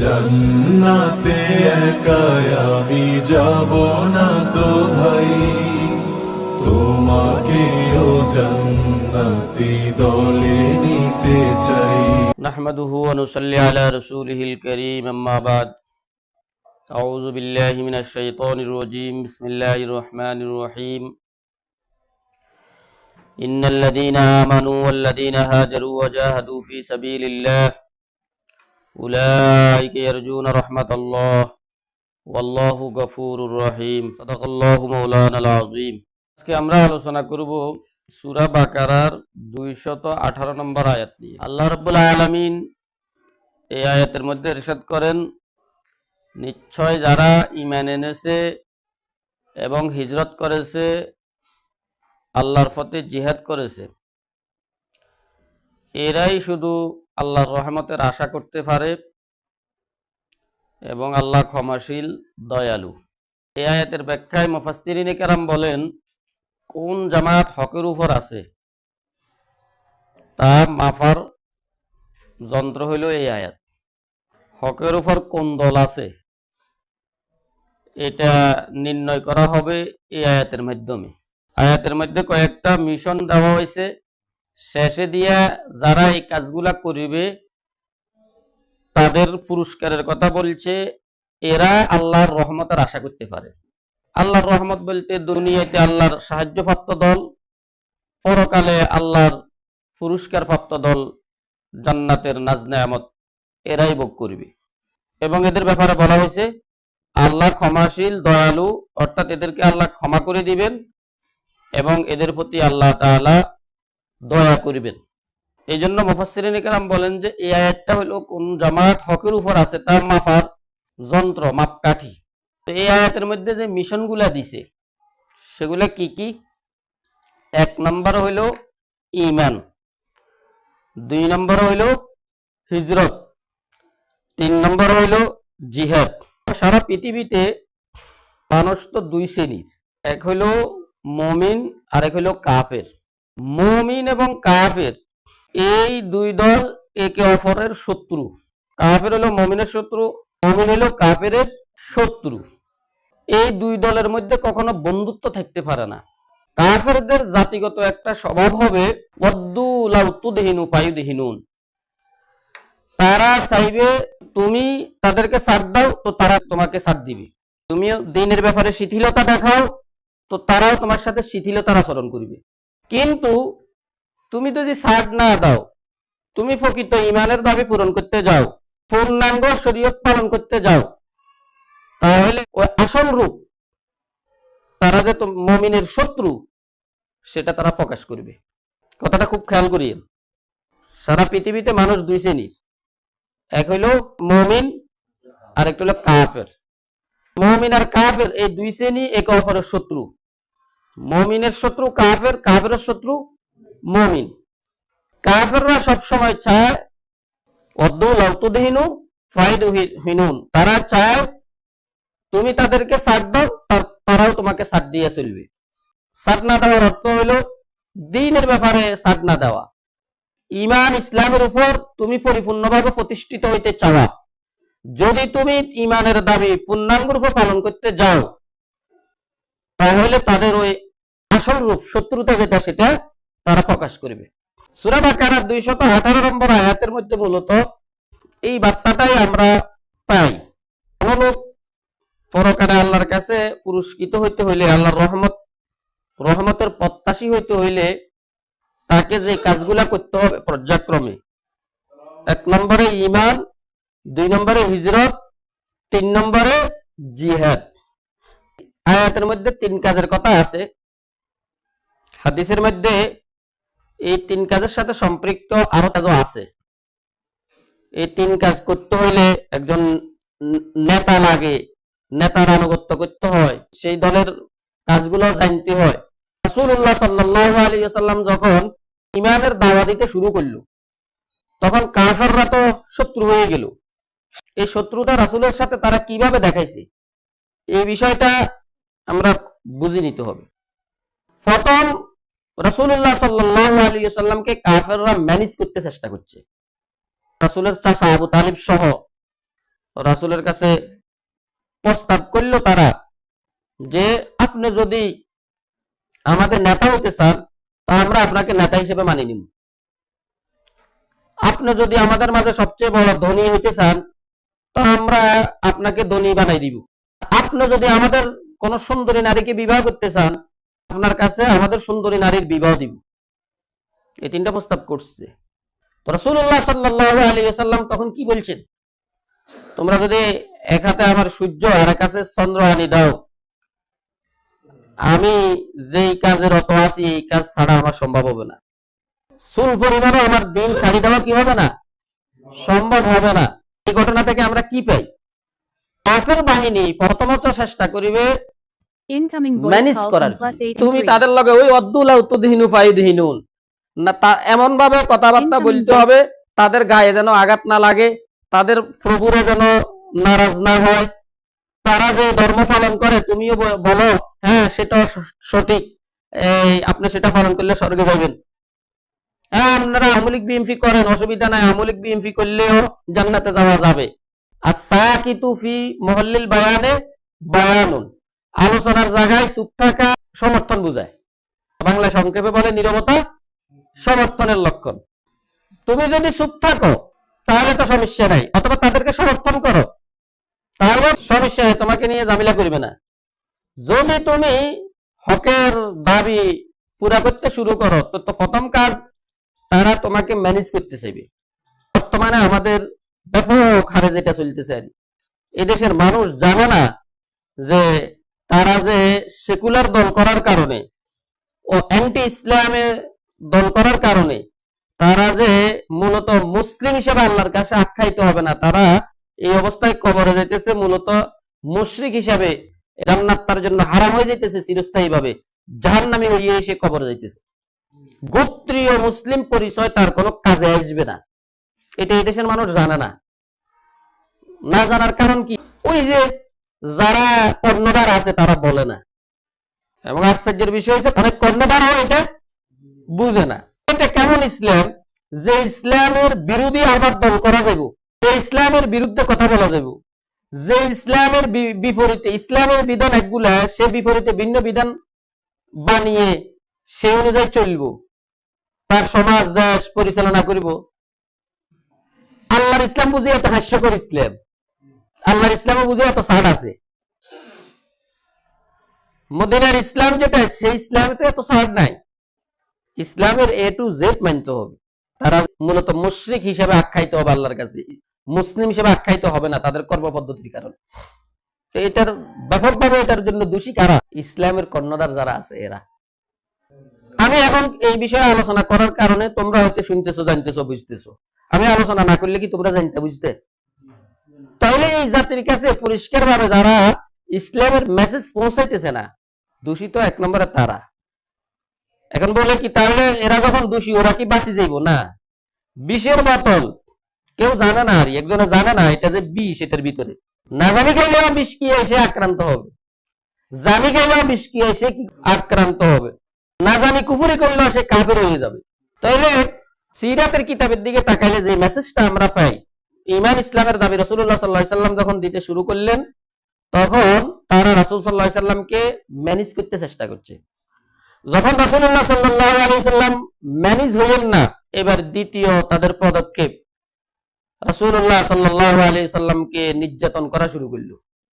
জন্নাতে একাই আমি যাব না তো ভাই। তোমাকেও জন্নাতি দলে নিতে চাই। নাহমাদুহু ওয়া নুসাল্লি আলা রাসূলিহিল কারীম, আম্মা বাদ। আউযু বিল্লাহি মিনাশ শাইতানির রাজীম। বিসমিল্লাহির রহমানির রহিম। ইন্নাল আমানু ওয়াল হাজারু ওয়া জাহাদু ফি সাবিলিল্লাহ। أولئك يرجون رحمة الله والله غفور رحيم صدق الله مولانا العظيم আজকে আমরা আলোচনা করব সূরা বাকারার 218 নম্বর আয়াত নিয়ে আল্লাহ রাব্বুল আলামিন এই আয়াতের মধ্যে ইরশাদ করেন নিশ্চয় যারা ঈমান এনেছে এবং হিজরত করেছে আল্লাহর পথে জিহাদ করেছে এরাই শুধু আল্লাহর রহমতের আশা করতে পারে এবং আল্লাহ ক্ষমাশীল, দয়ালু। এই আয়াতের ব্যাখ্যায় মুফাসসিরিন কেরাম বলেন, কোন জামাত হকের উপর আছে? তা মাফার যন্ত্র হইল এই আয়াত। হকের উপর কোন দল আছে? এটা নির্ণয় করা হবে এই আয়াতের মাধ্যমে। আয়াতের মধ্যে কয়েকটা মিশন দেওয়া হয়েছে। শেষে দিয়া যারা এই কাজগুলা করিবে, তাদের পুরস্কারের কথা বলছে, এরা আল্লাহর রহমতের আশা করতে পারে। আল্লাহর রহমত বলতে দুনিয়াতে আল্লাহর সাহায্যপ্রাপ্ত দল, পরকালে আল্লাহর পুরস্কার প্রাপ্ত দল, জান্নাতের নাজ নেয়ামত, এরাই ভোগ করবে। এবং এদের ব্যাপারে বলা হয়েছে, আল্লাহ ক্ষমাশীল, দয়ালু, অর্থাৎ এদেরকে আল্লাহ ক্ষমা করে দিবেন, এবং এদের প্রতি আল্লাহ তাআলা দয়া করিবেন। এই জন্য মুফাসসিরিন কেরাম বলেন যে এই আয়াতটা হলো কোন জামাত হকের উপর আছে তার মাফার যন্ত্র মাপকাঠি। তো এই আয়াতের মধ্যে যে মিশনগুলা দিছে সেগুলা কি কি? এক নম্বর হইল ইমান দুই নম্বর হইল হিজরত। তিন নম্বর হইল জিহাদ। সারা পৃথিবীতে মানুষ তো দুই শ্রেণির এক হইল মমিন আর এক হইল কাফের। মমিন এবং কাফের, এই দুই দল একে অপরের শত্রু। কাফের হলো মমিনের শত্রু, মমিন হলো কাফের শত্রু। এই দুই দলের মধ্যে কখনো বন্ধুত্ব থাকতে পারে না। কাফেরদের জাতিগত একটা স্বভাব হবে তারা চাইবে, তুমি তাদেরকে সাথ দাও, তো তারা তোমাকে সাথ দিবে। তুমিও দিনের ব্যাপারে শিথিলতা দেখাও, তো তারাও তোমার সাথে শিথিলতার আচরণ করবে। কিন্তু তুমি যদি সাথ না দাও, তুমি প্রকৃত ইমানের দাবি পূরণ করতে যাও, পূর্ণাঙ্গ শরীয়ত পালন করতে যাও, তাহলে ওই আসল রূপ, তারা যে মমিনের শত্রু, সেটা তারা প্রকাশ করবে। কথাটা খুব খেয়াল করিয়ে সারা পৃথিবীতে মানুষ দুই শ্রেণির। এক হইল মমিন আর একটা হলো কাফের। মমিন আর কাফের এই দুই শ্রেণি একে অপরের শত্রু। মমিনের শত্রু কাফের কাফের শত্রু মমিন। কাফেররা সবসময় চায় তারা চায়, তুমি তাদেরকে সাথ দাও তারাও তোমাকে সাথ দিয়ে চলবে। সাথ না দেওয়ার অর্থ হলো দিনের ব্যাপারে সাথ না দেওয়া। ইমান ইসলামের উপর তুমি পরিপূর্ণভাবে প্রতিষ্ঠিত হইতে চাওয়া। যদি তুমি ইমানের দাবি পূর্ণাঙ্গ রূপে পালন করতে যাও তাহলে তাদের ওই আসল রূপ, শত্রুতা যেটা সেটা তারা প্রকাশ করবে। সুরা বাকারা দুইশত আঠারো নম্বর আয়াতের মধ্যে মূলত এই বার্তাটাই আমরা পাই। পরকালে আল্লাহর কাছে পুরস্কৃত হইতে হইলে, আল্লাহর রহমত, রহমতের প্রত্যাশী হইতে হইলে তাকে যে কাজগুলা করতে হবে পর্যায়ক্রমে। এক নম্বরে ইমান দুই নম্বরে হিজরত, তিন নম্বরে জিহাদ। আয়াতের মধ্যে তিন কাজের কথা আছে। হাদিসের মধ্যে এই তিন কাজের সাথে সম্পৃক্ত আরও কাজও আছে। এই তিন কাজ করতে হইলে একজন নেতা লাগে, নেতার আনুগত্য করতে হয়, সেই দলের কাজগুলো জানতে হয়। রাসূলুল্লাহ সাল্লাল্লাহু আলাইহি ওয়াসাল্লাম যখন ইমানের দাওয়া দিতে শুরু করল, তখন কাফেররা তো শত্রু হয়ে গেল। এই শত্রুতা রাসূলের সাথে তারা কীভাবে দেখাইছে? এই বিষয়টা আমরা বুঝে নিতে হবে। প্রথম আলাইহি ওয়াসাল্লামকে কাফেররা ম্যানেজ করতে চেষ্টা করছে। রাসূলের চাচা আবু তালিব সহ রাসূলের কাছে প্রস্তাব করল তারা যে, আপনি যদি আমাদের নেতা হতে চান, তা আমরা আপনাকে নেতা হিসেবে মানিয়ে নিব। আপনি যদি আমাদের মাঝে সবচেয়ে বড় ধনী হইতে চান, তো আমরা আপনাকে ধনী বানাই দিব। আপনি যদি আমাদের কোন সুন্দরী নারীকে বিবাহ করতে চান, আপনার কাছে আমাদের সুন্দরী নারীর বিবাহ দিব। এই তিনটা প্রস্তাব করছে। তো রাসূলুল্লাহ সাল্লাল্লাহু আলাইহি ওয়াসাল্লাম তখন কি বলছেন? তোমরা যদি এক হাতে আমার সূর্য আর এক হাতে চন্দ্র আনি দাও, আমি যেই কাজে রত আছি, এই কাজ ছাড়া আমার সম্ভব হবে না। চুল পরিমাণও আমার দিন ছাড়ি দেওয়া কি হবে না? সম্ভব হবে না। এই ঘটনা থেকে আমরা কি পাই? কাফের বাহিনী প্রথমত চেষ্টা করিবে ম্যানেজ করার from plus জন্য। 83. তুমি তাদের লগে ওই অদ্দুলা উত্তদিহিনু ফাইদিহিনুন। না তা এমন ভাবে কথাবার্তা বলতে হবে তাদের গায়ে যেন আঘাত না লাগে তাদের প্রভুরা যেন নারাজ না হয়। তারা যে ধর্ম পালন করে তুমিও বলো হ্যাঁ সেটা সঠিক। এই আপনি সেটা পালন করলে স্বর্গে যাবেন হ্যাঁ আপনারা আমলিক বিএমপি করেন অসুবিধা নাই আমলিক বিএমপি করলেও জান্নাতে যাওয়া যাবে। আর সাকিতু ফি মহল্লিল বায়ানে বায়ানুন। আলোচনার জায়গায় চুপ থাকা সমর্থন বুঝায়। বাংলা সংক্ষেপে বলে নীরবতা সমর্থনের লক্ষণ। তুমি যদি চুপ থাকো, তাহলে তো সমস্যা নাই, অথবা তাদেরকে সমর্থন করো। তাহলে সমস্যা নেই, তোমাকে নিয়ে ঝামেলা করবে না। যদি তুমি হকের দাবি পুরা করতে শুরু করো, তো তো প্রথম কাজ তারা তোমাকে ম্যানেজ করতে চাইবে। বর্তমানে আমাদের ব্যাপক হারে যেটা চলতেছে আর এদেশের মানুষ জানে না যে তারা যে সেকুলার দল করার কারণে ও অ্যান্টি ইসলামে দল করার কারণে তারা যে মূলত মুসলিম হিসেবে আল্লাহর কাছে আখ্যায়িত হবে না, তারা এই অবস্থায় কবরে যাইতেছে, মূলত মুশরিক হিসাবে জান্নাত তার জন্য হারাম হয়ে যাইতেছে চিরস্থায়ী ভাবে জাহান নামে হইয়ে এসে কবরে যাইতেছে। গোত্রীয় মুসলিম পরিচয় তার কোনো কাজে আসবে না। এটা এই দেশের মানুষ জানে না। না জানার কারণ কি? ওই যে যারা কর্ণধার আছে তারা বলে না। এবং আশ্চর্যের বিষয় হচ্ছে, অনেক কর্ণধারও এটা বুঝে না। এটা কেমন ইসলাম? যে ইসলামের বিরোধী আবার দল করা যাব যে ইসলামের বিরুদ্ধে কথা বলা যাব যে ইসলামের বিপরীতে, ইসলামের বিধান একগুলা, সে বিপরীতে ভিন্ন বিধান বানিয়ে সে অনুযায়ী চলব, তার সমাজ, দেশ পরিচালনা করিব। আল্লাহর ইসলাম বুঝে এত হাস্যকর ইসলাম। আল্লাহর ইসলামও বুঝে এত সাড় আছে। মদিনার ইসলাম যেটা, সেই ইসলামে তো এত সাড় নাই। ইসলামের এ টু জেড মানতে হবে। তারা মূলত মুশরিক হিসেবে আখ্যায়িত হবে আল্লাহর কাছে। মুসলিম হিসেবে আখ্যায়িত হবে না, তাদের কর্মপদ্ধতির কারণে। তো এটার ব্যাপকভাবে এটার জন্য দোষী কারা? ইসলামের কর্ণধার যারা আছে, এরা। আমি এখন এই বিষয়ে আলোচনা করার কারণে তোমরা হয়তো শুনতেছো, জানতেছো, বুঝতেছো। আমি আলোচনা না করলে কি তোমরা জানতে, বুঝতে? তাহলে এই জাতির কাছে পরিষ্কার ভাবে যারা ইসলামের মেসেজ পৌঁছাইতেছে না, দূষিত এক নম্বরে তারা। এখন বলে কি, তাহলে এরা যখন দোষী, ওরা কি বাঁচি যাইব? না। বিষের বোতল, কেউ জানে না আর, একজনে জানে না, এটা যে বিষ এটার ভিতরে। না জানি খেলেও বিষ কি এসে আক্রান্ত হবে? জানি খেলেও বিষ কি এসে আক্রান্ত হবে? না জানি কুফুরি করলেও সে কাপের হয়ে যাবে। তাইলে সিরাতের কিতাবের দিকে তাকাইলে যে মেসেজটা আমরা পাই ইমান ইসলামের দাবি রসুল্লাহ সাল্লাহ সাল্লাম যখন দিতে শুরু করলেন, তখন তারা রাসুল সাল্লাহ সাল্লামকে ম্যানেজ করতে চেষ্টা করছে। যখন রাসুল্লাহ সাল্লাহ আলী সাল্লাম ম্যানেজ হলেন না, এবার দ্বিতীয় তাদের পদক্ষেপ সাল্লাহ আলী সাল্লামকে নির্যাতন করা শুরু করল।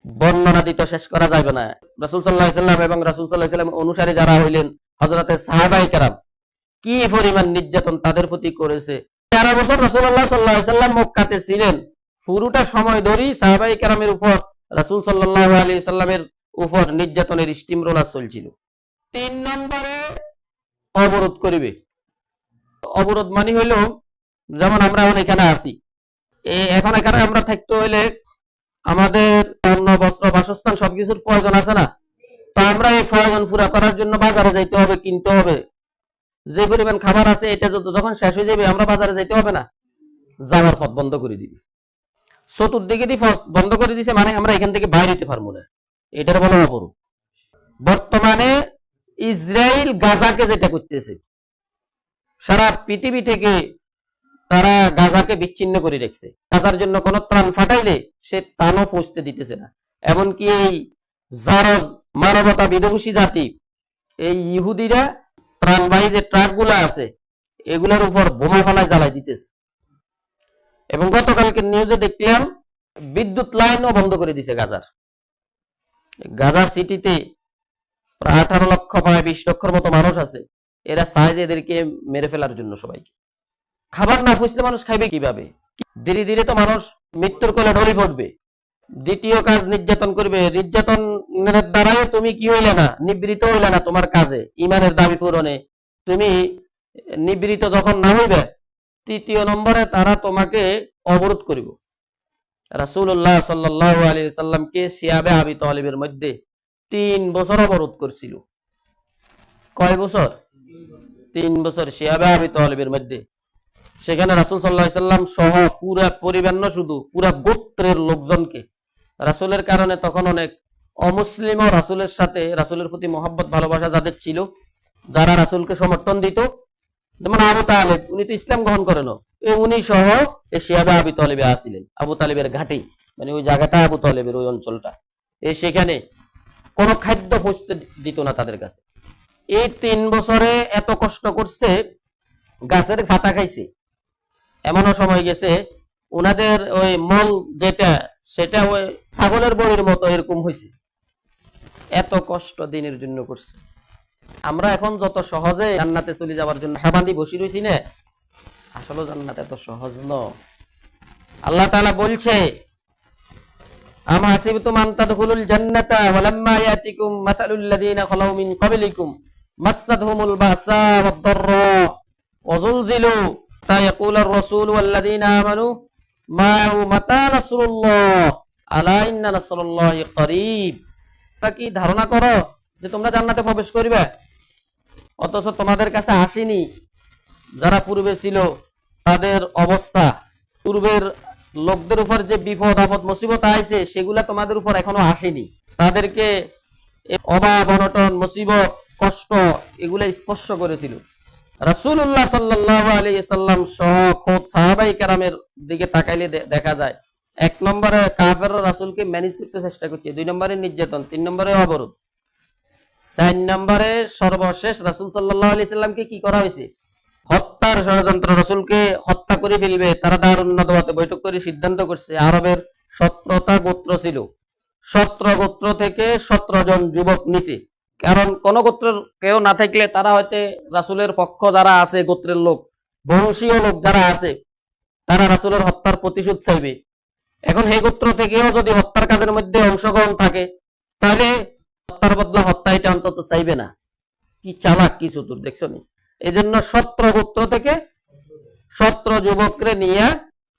বর্ণনা দিতে শেষ করা যাবে না। রাসুল সাল্লাহ সাল্লাম এবং রাসুল সাল্লাহ সাল্লাম অনুসারী যারা হইলেন হজরতের সাহাবাই কারাম, কি পরিমাণ নির্যাতন তাদের প্রতি করেছে তেরো বছর রসুল্লাহ সাল্লাহ মক্কাতে ছিলেন। পুরোটা সময় ধরেই সাহাবাই কারামের উপর, রাসুল সাল্লাহ আলী সাল্লামের উপর নির্যাতনের স্টিম রোলার চলছিল তিন নম্বরে অবরোধ করিবে। অবরোধ মানে হইল, যেমন আমরা এখন এখানে এ, এখন এখানে আমরা থাকতে হইলে আমাদের অন্য বস্ত্র, বাসস্থান সবকিছুর প্রয়োজন আছে না? তো আমরা এই প্রয়োজন পুরা করার জন্য বাজারে যাইতে হবে, কিনতে হবে। যে পরিমাণ খাবার আছে, এটা যত- যখন শেষ হয়ে যাবে, আমরা বাজারে যাইতে হবে না। যাওয়ার পথ বন্ধ করে দিবি। চতুর্দিকে বন্ধ করে দিছে মানে আমরা এখান থেকে বাইরে হইতে পারব না। এটার বলা অপরূপ। বর্তমানে ইসরায়েল গাজাকে যেটা করতেছে, সারা পৃথিবী থেকে তারা গাজাকে বিচ্ছিন্ন করে রেখেছে। গাজার জন্য কোন ত্রাণ ফাটাইলে সে তানও পৌঁছতে দিতেছে না। এমনকি এই জারজ মানবতা বিধ্বংসী জাতি, এই ইহুদিরা ত্রাণবাহী যে ট্রাকগুলো আছে, এগুলোর উপর বোমা ফালায় জ্বালাই দিতেছে। এবং গতকালকে নিউজে দেখলাম, বিদ্যুৎ লাইনও বন্ধ করে দিছে গাজার। গাজা সিটিতে প্রায় আঠারো লক্ষ, প্রায় বিশ লক্ষর মতো মানুষ আছে। এরা চায় যে এদেরকে মেরে ফেলার জন্য সবাইকে। খাবার না ফুসলে মানুষ খাইবে কীভাবে? ধীরে ধীরে তো মানুষ মৃত্যুর কোলে ঢলে পড়বে। দ্বিতীয় কাজ নির্যাতন করবে। নির্যাতনের দ্বারাই তুমি কি হইলে না? নিবৃত হইলে না তোমার কাজে, ইমানের দাবি পূরণে। তুমি নিবৃত যখন না হইবে, তৃতীয় নম্বরে তারা তোমাকে অবরোধ করিব। রাসূলুল্লাহ সাল্লাল্লাহু আলাইহি সাল্লামকে সিয়াবে আবি তালিবের মধ্যে তিন বছর অবরোধ করছিল। কয় বছর? তিন বছর সিয়াবে আবি তালিবের মধ্যে। সেখানে রাসূল আলাইহি সাল্লাম সহ পুরা পরিবার শুধু, পুরা গোত্রের লোকজনকে রাসূলের কারণে তখন অনেক অমুসলিমও রাসুলের সাথে রাসূলের প্রতি মহব্বত, ভালোবাসা যাদের ছিল, যারা রাসূলকে সমর্থন দিত। যেমন আবু তালেব, উনি তো ইসলাম গ্রহণ করেন উনি সহ এই শিয়াবে আবু তালেবে আসিলেন, আবু তালেবের ঘাটি মানে ওই জায়গাটা আবু তালেবের, ওই অঞ্চলটা। এই সেখানে কোনো খাদ্য পৌঁছতে দিত না তাদের কাছে। এই তিন বছরে এত কষ্ট করছে, গাছের ফাতা খাইছে। এমনও সময় গেছে ওনাদের ওই মল যেটা সেটা ওই ছাগলের বড়ির মতো এরকম হয়েছে এত কষ্ট দিনের জন্য করছে। আমরা এখন যত সহজে জান্নাতে চলে যাওয়ার জন্য আশাবাদী বসে রয়েছি না, আসলে জান্নাত এত সহজ ন আল্লাহ তাআলা বলছে, আম হাসিবতুম আন তাদখুলুল জান্নাতা ওয়ালাম্মা ইয়াতিকুম মাসালুল লাযীনা খালাউ মিন ক্বাবলিকুম বাসা ওয়াদ-দাররা। ওয়াযুলজিলু তা ইয়াকুলার রাসূল ওয়াল্লাযীনা আমানু মা'হু মাতা নাসরুল্লাহ তা কি ধারণা করো যে তোমরা জান্নাতে প্রবেশ করবে? অথচ তোমাদের কাছে আসেনি। যারা পূর্বে ছিল, তাদের অবস্থা। পূর্বের লোকদের উপর যে বিপদ, আপদ, মুসিবত আইছে, সেগুলা তোমাদের উপর এখনও আসেনি। তাদেরকে অভাব, অনটন, মুসিবত, কষ্ট, এগুলা স্পর্শ করেছিল। রাসূলুল্লাহ সাল্লাল্লাহু আলাইহি সাল্লাম সহ খোদ সাহাবাই কেরামের দিকে তাকাইলে দেখা যায়, এক নম্বরে কাফের রাসূলকে ম্যানেজ করতে চেষ্টা করছে, দুই নম্বরে নির্যাতন, তিন নম্বরে অবরোধ। চার নম্বরে সর্বশেষ রাসূল সাল্লাল্লাহু আলাইহি সাল্লামকে কি করা হয়েছে? হত্যার ষড়যন্ত্র, রাসুলকে হত্যা করে ফেলবে, তারা দারুণ নদওয়াতে বৈঠক করে সিদ্ধান্ত করছে, আরবের সত্রতা গোত্র ছিল। সত্র গোত্র থেকে সতেরো জন যুবক নিছে। কারণ কোন গোত্রের কেউ না থাকলে তারা হয়তো রাসূলের পক্ষ যারা আছে, গোত্রের লোক, বংশীয় লোক যারা আছে, তারা রাসূলের হত্যার প্রতিশোধ চাইবে। এখন সেই গোত্র থেকেও যদি হত্যার কাজের মধ্যে অংশগ্রহণ থাকে, তাহলে হত্যার বদলা হত্যা এটা অন্তত চাইবে না। কি চালাক, কি চতুর, দেখছ নি? এই জন্য সত্র গোত্র থেকে সত্র যুবকরে নিয়ে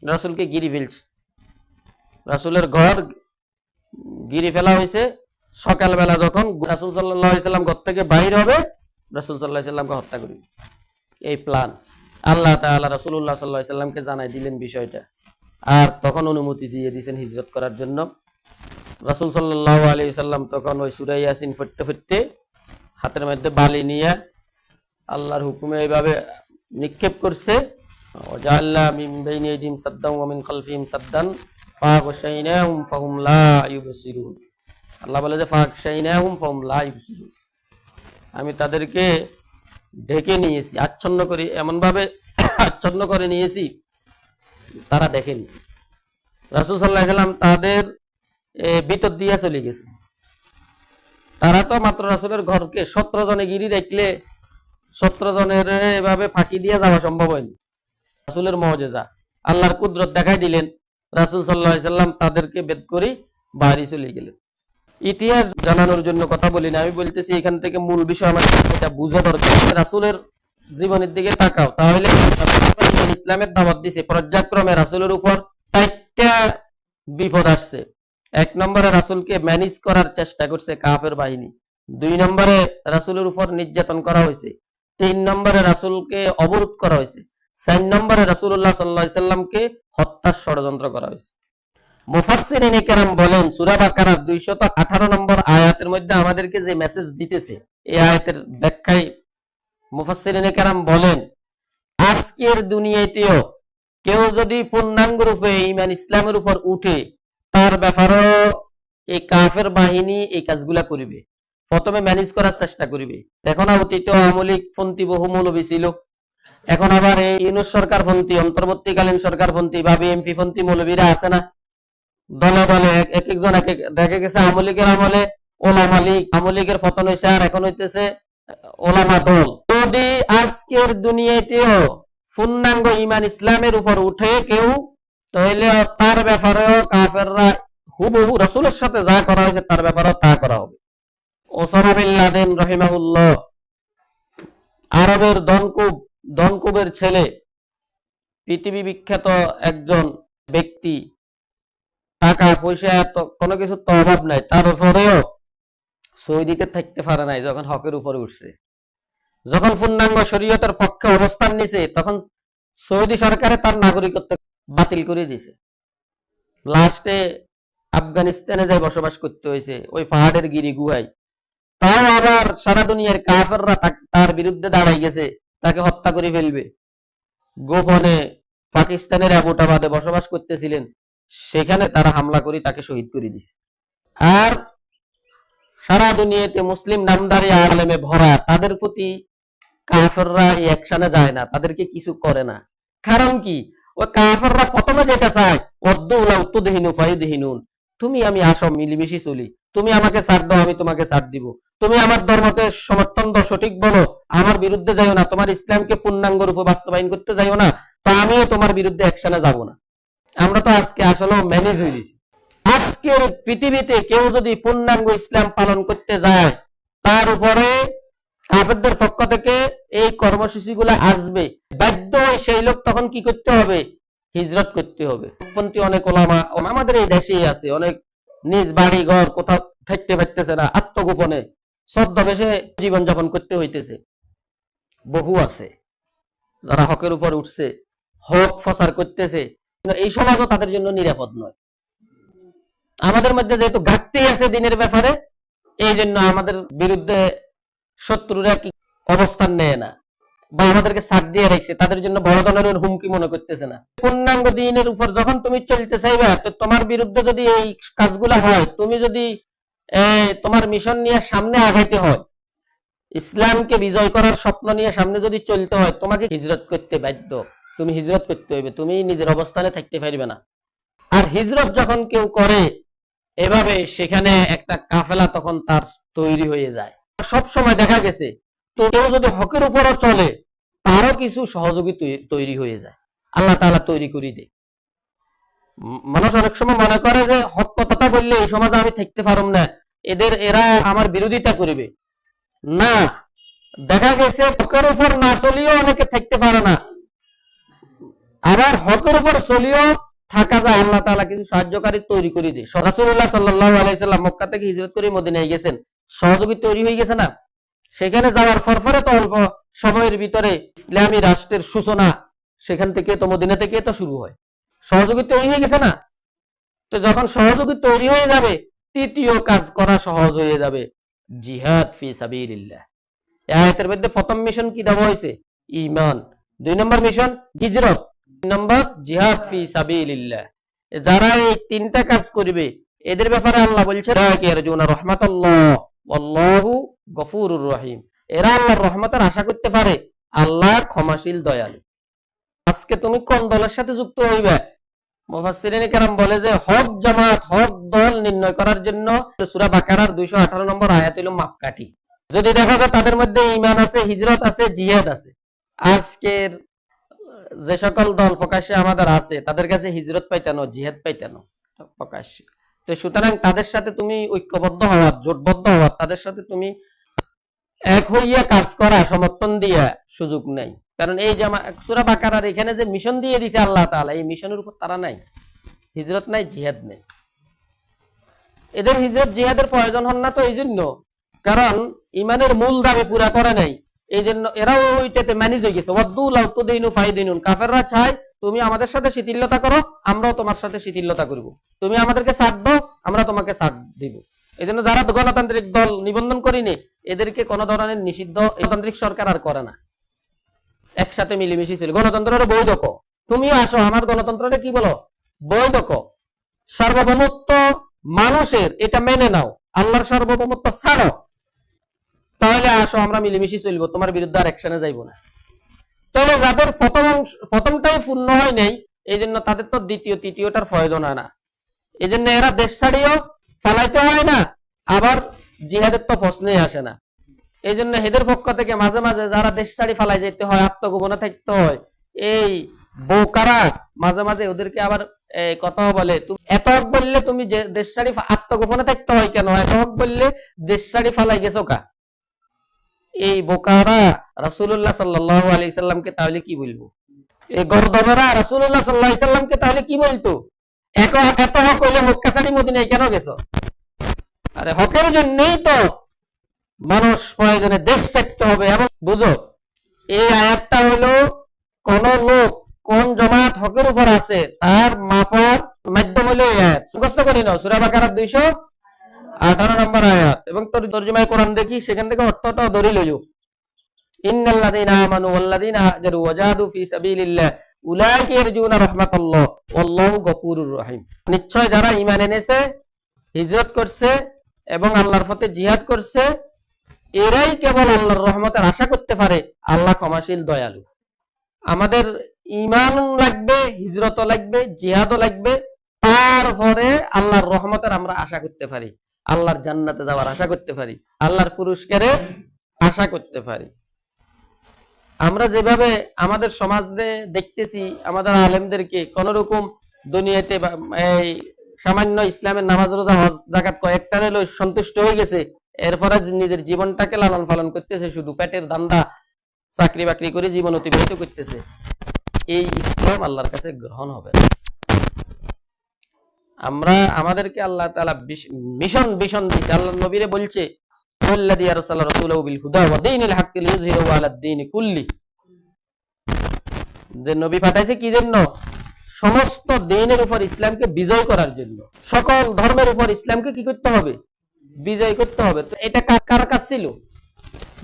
রাসুলকে গিরি ফেলছে। রাসুলের ঘর গিরি ফেলা হয়েছে। সকালবেলা যখন রাসুল সাল্লাম ঘর থেকে বাইর হবে, রাসুল সাল্লাহ সাল্লামকে হত্যা করবে এই প্ল্যান আল্লাহ তাআলা রাসূলুল্লাহ সাল্লাল্লাহু আলাইহি সাল্লামকে জানাই দিলেন বিষয়টা। আর তখন অনুমতি দিয়ে দিয়েছেন হিজরত করার জন্য। রাসূল সাল্লাল্লাহু আলাইহি সাল্লাম তখন ওই সূরা ইয়াসিন ফুটতে ফুটতে হাতের মধ্যে বালি নিয়ে আল্লাহর হুকুমে এইভাবে নিক্ষেপ করছে। ওয়াজাল্লা মিন বাইনি আইদিহিম সাদ্দান ফাগশাইনাহুম ফাহুম লা ইউবসিরুন। আল্লাহ বলে যে লা ইউবসিরুন আমি তাদেরকে ঢেকে নিয়েছি, আচ্ছন্ন করে, এমনভাবে আচ্ছন্ন করে নিয়েছি, তারা দেখেনি। রাসুল সাল্লাহ সাল্লাম তাদের ভিতর দিয়ে চলে গেছে। তারা তো মাত্র রাসুলের ঘরকে সতেরো জনে গিরি দেখলে, সতেরো জনের এভাবে ফাঁকি দিয়ে যাওয়া সম্ভব হয়নি। রাসুলের মহজেজা আল্লাহর কুদরত দেখাই দিলেন। রাসুল সাল্লাহ সাল্লাম তাদেরকে বেদ করে বাড়ি চলে গেলেন। ইতিহাস জানানোর জন্য কথা বলি না। আমি বলতেছি, এখান থেকে মূল বিষয় আমাদের এটা বুঝা দরকার। রাসুলের জীবনের দিকে তাকাও, তাহলে ইসলামের দাওয়াত দিছে, পর্যায়ক্রমে রাসুলের উপর চারটা বিপদ আসছে। এক নম্বরে রাসুলকে ম্যানেজ করার চেষ্টা করছে কাফের বাহিনী। দুই নম্বরে রাসুলের উপর নির্যাতন করা হয়েছে। তিন নম্বরে রাসুলকে অবরোধ করা হয়েছে। চার নম্বরে রাসুল্লাহ সাল্লাহ সাল্লামকে হত্যার ষড়যন্ত্র করা হয়েছে। মুফাসসিরিন কেরাম বলেন, সূরা বাকারার 218 নম্বর আয়াতের মধ্যে আমাদেরকে যে মেসেজ দিতেছে, এই পূর্ণাঙ্গ রূপে ইমান ইসলামের উপর উঠে, তার এই কাফের বাহিনী এই কাজগুলা করিবে। প্রথমে ম্যানেজ করার চেষ্টা করিবে। এখন অতীত আমলিক পন্থী বহু মৌলবী ছিল। এখন আবার এই ইউনুস সরকার পন্থী অন্তর্বর্তীকালীন সরকার পন্থী বা বিএমপি পন্থী মৌলবীরা আছে না? দলে দলে এক এক একজন এক দেখা গেছে আমলিকের আমলে ওলামা লীগ। আমলিকের পতন হয়েছে আর এখন হইতেছে ওলামা দল। যদি আজকের দুনিয়াতেও পূর্ণাঙ্গ ইমান ইসলামের উপর উঠে কেউ, তাহলে তার ব্যাপারেও কাফেররা হুবহু রসুলের সাথে যা করা হয়েছে তার ব্যাপারেও তা করা হবে। ওসামা বিন লাদেন রহিমাহুল্লাহ, আরবের দনকুব, দনকুবের ছেলে, পৃথিবী বিখ্যাত একজন ব্যক্তি টাকা পয়সা কোনো কিছু তো অভাব নাই। তার উপরেও সৌদিকে থাকতে পারে নাই যখন হকের উপরে উঠছে। যখন পূর্ণাঙ্গ শরীয়তের পক্ষে অবস্থান নিছে, তখন সৌদি সরকারে তার নাগরিকত্ব বাতিল করে দিছে। লাস্টে আফগানিস্তানে যাই বসবাস করতে হয়েছে, ওই পাহাড়ের গিরি গুহায়। তাও আবার সারা দুনিয়ার কাফেররা তার বিরুদ্ধে দাঁড়াই গেছে, তাকে হত্যা করে ফেলবে। গোপনে পাকিস্তানের অ্যাবোটাবাদে বসবাস করতেছিলেন। সেখানে তারা হামলা করে তাকে শহীদ করে দিছে। আর সারা দুনিয়াতে মুসলিম নামদারি আলেমে ভরা, তাদের প্রতি কাফেররা অ্যাকশনে যায় না, তাদেরকে কিছু করে না। কারণ কি? ওই কাফেররা প্রথমে যেটা চায় অদ্দৌলা উত্তদেহিনু ফাইদেহিনুন তুমি আমি আসো, মিলিমিশি চলি। তুমি আমাকে ছাড় দাও, আমি তোমাকে ছাড় দিব। তুমি আমার ধর্মকে সমর্থন দাও, সঠিক বলো। আমার বিরুদ্ধে যাইও না। তোমার ইসলামকে পূর্ণাঙ্গ রূপে বাস্তবায়ন করতে যাইও না। তো আমিও তোমার বিরুদ্ধে অ্যাকশনে যাব না। আমরা তো আজকে আসলে ম্যানেজ হয়ে গেছি। আজকের পৃথিবীতে কেউ যদি পূর্ণাঙ্গ ইসলাম পালন করতে যায়, তার উপরে কাফেরদের পক্ষ থেকে এই কর্মসূচিগুলো আসবে। বাধ্য হয়ে সেই লোক তখন কি করতে হবে? হিজরত করতে হবে। পন্থী অনেক ওলামা, আমাদের এই দেশেই আছে, অনেক নিজ বাড়ি ঘর কোথাও থাকতে পারতেছে না, আত্মগোপনে, ছদ্মবেশে জীবনযাপন করতে হইতেছে। বহু আছে, যারা হকের উপর উঠছে, হক ফসার করতেছে এই সমাজও তাদের জন্য নিরাপদ নয়। আমাদের মধ্যে যেহেতু ঘাটতি আছে দিনের ব্যাপারে, এই জন্য আমাদের বিরুদ্ধে শত্রুরা কি অবস্থান নেয় না বা আমাদেরকে সাথ দিয়ে রাখছে, তাদের জন্য বড় ধরনের হুমকি মনে করতেছে না। পূর্ণাঙ্গ দিনের উপর যখন তুমি চলতে চাইবা, তো তোমার বিরুদ্ধে যদি এই কাজগুলা হয়, তুমি যদি তোমার মিশন নিয়ে সামনে আগাইতে হয়, ইসলামকে বিজয় করার স্বপ্ন নিয়ে সামনে যদি চলতে হয়, তোমাকে হিজরত করতে বাধ্য। তুমি হিজরত করতে হইবে, তুমি নিজের অবস্থানে থাকতে পারবে না। আর হিজরত যখন কেউ করে, এভাবে সেখানে একটা কাফেলা তখন তার তৈরি হয়ে যায়। সব সময় দেখা গেছে, তো কেউ যদি হকের উপরও চলে, তারও কিছু সহযোগী তৈরি হয়ে যায়। আল্লাহ তাআলা তৈরি করে দেয়। মানুষ অনেক সময় মনে করে যে, হক কথাটা বললে এই সমাজে আমি থাকতে পারুম না, এদের, এরা আমার বিরোধিতা করিবে। না, দেখা গেছে হকের উপর না চলিয়েও অনেকে থাকতে পারে না। আবার হকের উপর চলিয়েও থাকা যায়। আল্লাহ তাআলা কিছু সাহায্যকারী তৈরি করে দেয়। রাসূলুল্লাহ সাল্লাল্লাহু আলাইহি সাল্লাম মক্কা থেকে হিজরত করে মদিনায় গেছেন। সহযোগী তৈরি হয়ে গেছে না? সেখানে যাওয়ার ফরফরে তো অল্প সময়ের ভিতরে ইসলামী রাষ্ট্রের সূচনা সেখান থেকে তো মদিনা থেকে তো শুরু হয়। সহযোগী তৈরি হয়ে গেছে না? তো যখন সহযোগী তৈরি হয়ে যাবে, তৃতীয় কাজ করা সহজ হয়ে যাবে। জিহাদ ফি সাবিলিল্লাহ। এই আয়াতের মধ্যে প্রথম মিশন কি দেওয়া হয়েছে? ইমান দুই নম্বর মিশন হিজরত। নম্বর, জিহাদ ফি সাবিলিল্লাহ। যারা এই তিনটা কাজ করবে, এদের ব্যাপারে আল্লাহ বলছে রাহমাতাল্লাহ আল্লাহু গফুরুর রহিম। এরা আল্লাহর রহমতের আশা করতে পারে আল্লাহ ক্ষমাশীল দয়ালু। আজকে তুমি কোন দলের সাথে যুক্ত হইবে? মুফাসসিরিন কেরাম বলে যে, হক জামাত, হক দল নির্ণয় করার জন্য সূরা বাকারার 218 নম্বর আয়াত হলো মাপকাঠি যদি দেখা যায় তাদের মধ্যে ঈমান আছে, হিজরত আছে, জিহাদ আছে। আজকের যে সকল দল প্রকাশ্যে আমাদের আছে, তাদের কাছে হিজরত পাইতানো, জিহাদ পাইতানো, প্রকাশ্যে। তো সুতরাং তাদের সাথে তুমি ঐক্যবদ্ধ হওয়ার জোটবদ্ধ হওয়ার তাদের সাথে তুমি এক হইয়া কাজ করা, সমর্থন দিয়া সুযোগ নাই। কারণ এই যে সুরা বাকারার এখানে যে মিশন দিয়ে দিছে আল্লাহ তাআলা, এই মিশনের উপর তারা নাই। হিজরত নাই, জিহাদ নেই। এদের হিজরত, জিহাদের প্রয়োজন হন না তো এই জন্য কারণ ইমানের মূল দাবি পুরা করে নাই। এই জন্য এরাও ওইটাতে ম্যানেজ হয়ে গেছে। ওয়াদ্দুল আউতুদিনু ফাইদিনুন। কাফেররা চায়, তুমি আমাদের সাথে শিথিলতা করো, আমরাও তোমার সাথে শিথিলতা করব। তুমি আমাদেরকে সাথ দাও, আমরা তোমাকে সাথ দিব। এই জন্য যারা গণতান্ত্রিক দল নিবন্ধন করিনি, এদেরকে কোনো ধরনের নিষিদ্ধ গণতান্ত্রিক সরকার আর করে না। একসাথে মিলেমিশে ছিল গণতন্ত্রের বৈধ তুমিও আসো, আমার গণতন্ত্রটা কি বলো? বৈধ সার্বভৌমত্ব মানুষের এটা মেনে নাও। আল্লাহর সার্বভৌমত্ব ছাড়ো। তাহলে আসো, আমরা মিলেমিশে চলবো, তোমার বিরুদ্ধে আর অ্যাকশনে যাইবো না। তাহলে যাদের প্রথম প্রথমটাই পূর্ণ হয় নাই এই জন্য তাদের তো দ্বিতীয়, তৃতীয়টার প্রয়োজন হয় না। এই জন্য এরা দেশ ছাড়িয়েও পালাইতে হয় না, আবার জিহাদের তো প্রশ্নই আসে না। এই জন্য হেদের পক্ষ থেকে মাঝে মাঝে যারা দেশ ছাড়ি ফালাই যেতে হয়, আত্মগোপনে থাকতে হয়। এই বোকারা মাঝে মাঝে ওদেরকে আবার কথা বলে, তুমি এত হক বললে তুমি দেশ ছাড়ি আত্মগোপনে থাকতে হয় কেন? এত হক বললে দেশ ছাড়ি ফালাই গেছো কা? এই বোকারা রাসূলুল্লাহ সাল্লাল্লাহু আলাইহি সাল্লামকে তাহলে কি বলব? এই গর্দবেরা রাসূলুল্লাহ সাল্লাল্লাহু আলাইহি সাল্লামকে তাহলে কি বলতো? এত হক হইলে কেন গেছো? আরে হকের জন্যই তো মানুষ প্রয়োজনে দেশ হবে বুঝো? এই আয়াতটা হলো, কোন লোক কোন জমাত হকের উপর আছে, তার মাপার মাধ্যম হলো এই আয়াত। মুখস্থ করি নাও, সুরা বাকারার দুইশো আঠারো নম্বর আয়াত। এবং তোর তর্জমায় কোরআন দেখি, সেখান থেকে অর্থটাও ধরে এনেছে, হিজরত করছে, এবং আল্লাহর জিহাদ করছে, এরাই কেবল আল্লাহর রহমতের আশা করতে পারে, আল্লাহ ক্ষমাশীল, দয়ালু। আমাদের ইমান লাগবে, হিজরতও লাগবে, জিহাদও লাগবে, তারপরে আল্লাহর রহমতের আমরা আশা করতে পারি। আল্লাহর জান্নাতে যাওয়ার আশা করতে পারি, আল্লাহর পুরস্কারে আশা করতে পারি আমরা যেভাবে আমাদের সমাজে দেখতেছি, আমাদের আলেমদেরকে কোন রকম দুনিয়াতে এই সামান্য ইসলামের নামাজ, রোজা, হজ জাকাত কয়েকটা হলো সন্তুষ্ট হয়ে গেছে, এরপরে নিজের জীবনটাকে লালন পালন করতেছে, শুধু পেটের ধান্দা চাকরি বাকরি করে জীবন অতিবাহিত করতেছে, এই ইসলাম আল্লাহর কাছে গ্রহণ হবে। আমরা আমাদেরকে আল্লাহ বিশ- মিশন ভীষণ দিচ্ছে আল্লাহ নবীরে বলছে যে নবী পাঠাইছে কি জন্য? সমস্ত দিনের উপর ইসলামকে বিজয় করার জন্য। সকল ধর্মের উপর ইসলামকে কি করতে হবে? বিজয় করতে হবে। তো এটা কার কাজ ছিল?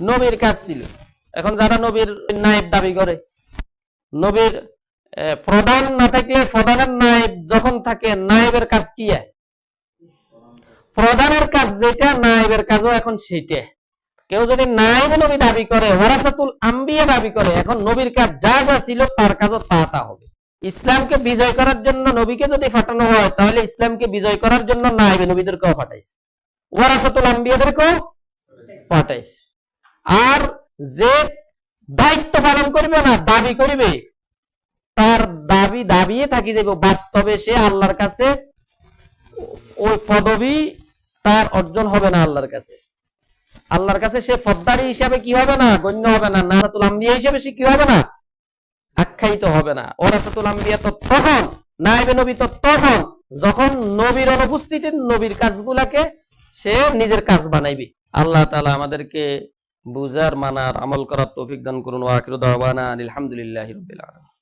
নবীর কাজ ছিল। এখন যারা নবীর নায়েব দাবি করে, নবীর প্রধান না থাকলে প্রধানের নায়েব যখন থাকে নায়েবের কাজ কি প্রধানের কাজ যেটা নায়েবের কাজও এখন সেটা কেউ যদি নায়েব নবী দাবি করে, ওয়ারাসাতুল আম্বিয়া দাবি করে, এখন নবীর কাজ যা যা ছিল, তার কাজও তা তা হবে। ইসলামকে বিজয় করার জন্য নবীকে যদি পাঠানো হয়, তাহলে ইসলামকে বিজয় করার জন্য নায়েবে নবীদেরকেও পাঠাইছে ওয়ারাসাতুল আম্বিয়াদেরকেও পাঠাইছে আর যে দায়িত্ব পালন করবে না, দাবি করবে তার দাবি দাবিয়ে থাকি যাবে বাস্তবে সে আল্লাহর কাছে ওই পদবি তার অর্জন হবে না আল্লাহর কাছে। আল্লাহর কাছে সে ফদ্দারি হিসাবে কি হবে না? গণ্য হবে না। নাসাতুল আম্বিয়া হিসাবে সে কি হবে না? আখ্যায়িত হবে না। ওরাসাতুল আম্বিয়া তো তখন নাইবে নবী তো তখন যখন নবীর অনুপস্থিতিতে নবীর কাজগুলাকে সে নিজের কাজ বানাইবে। আল্লাহ তাআলা আমাদেরকে বুজার মানার, আমল করার তৌফিক দান করুন। ওয়া আখিরু দাওয়ানা আলহামদুলিল্লাহি রাব্বিল আলামিন।